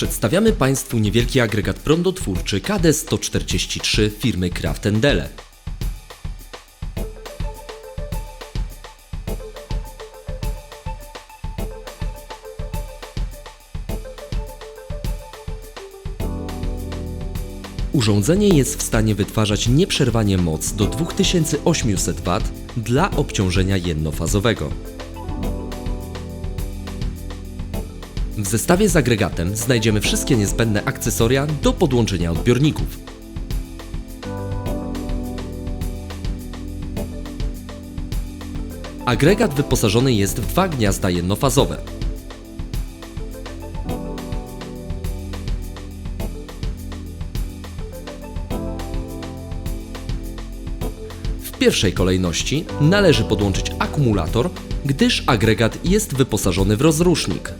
Przedstawiamy Państwu niewielki agregat prądotwórczy KD143 firmy Kraft Dele. Urządzenie jest w stanie wytwarzać nieprzerwanie moc do 2800 W dla obciążenia jednofazowego. W zestawie z agregatem znajdziemy wszystkie niezbędne akcesoria do podłączenia odbiorników. Agregat wyposażony jest w dwa gniazda jednofazowe. W pierwszej kolejności należy podłączyć akumulator, gdyż agregat jest wyposażony w rozrusznik.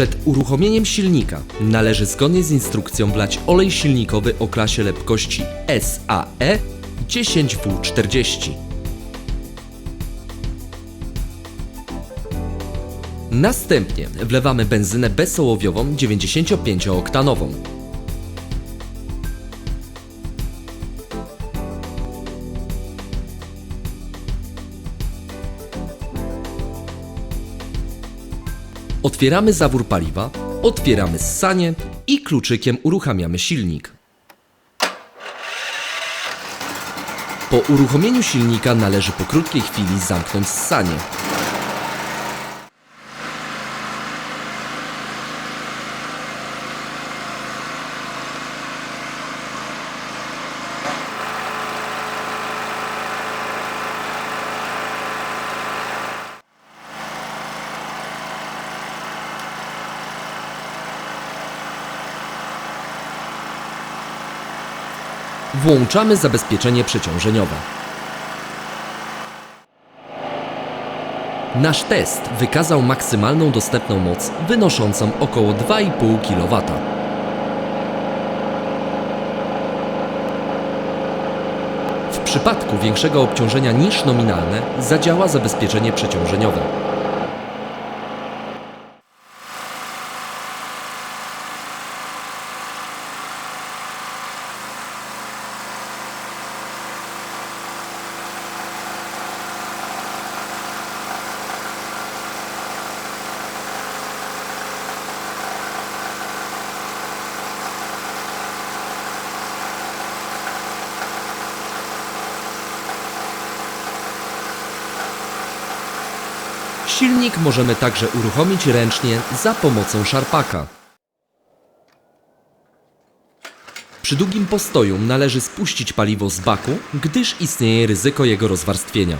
Przed uruchomieniem silnika należy zgodnie z instrukcją wlać olej silnikowy o klasie lepkości SAE 10W40. Następnie wlewamy benzynę bezołowiową 95-oktanową. Otwieramy zawór paliwa, otwieramy ssanie i kluczykiem uruchamiamy silnik. Po uruchomieniu silnika należy po krótkiej chwili zamknąć ssanie. Włączamy zabezpieczenie przeciążeniowe. Nasz test wykazał maksymalną dostępną moc wynoszącą około 2,5 kW. W przypadku większego obciążenia niż nominalne zadziała zabezpieczenie przeciążeniowe. Silnik możemy także uruchomić ręcznie za pomocą szarpaka. Przy długim postoju należy spuścić paliwo z baku, gdyż istnieje ryzyko jego rozwarstwienia.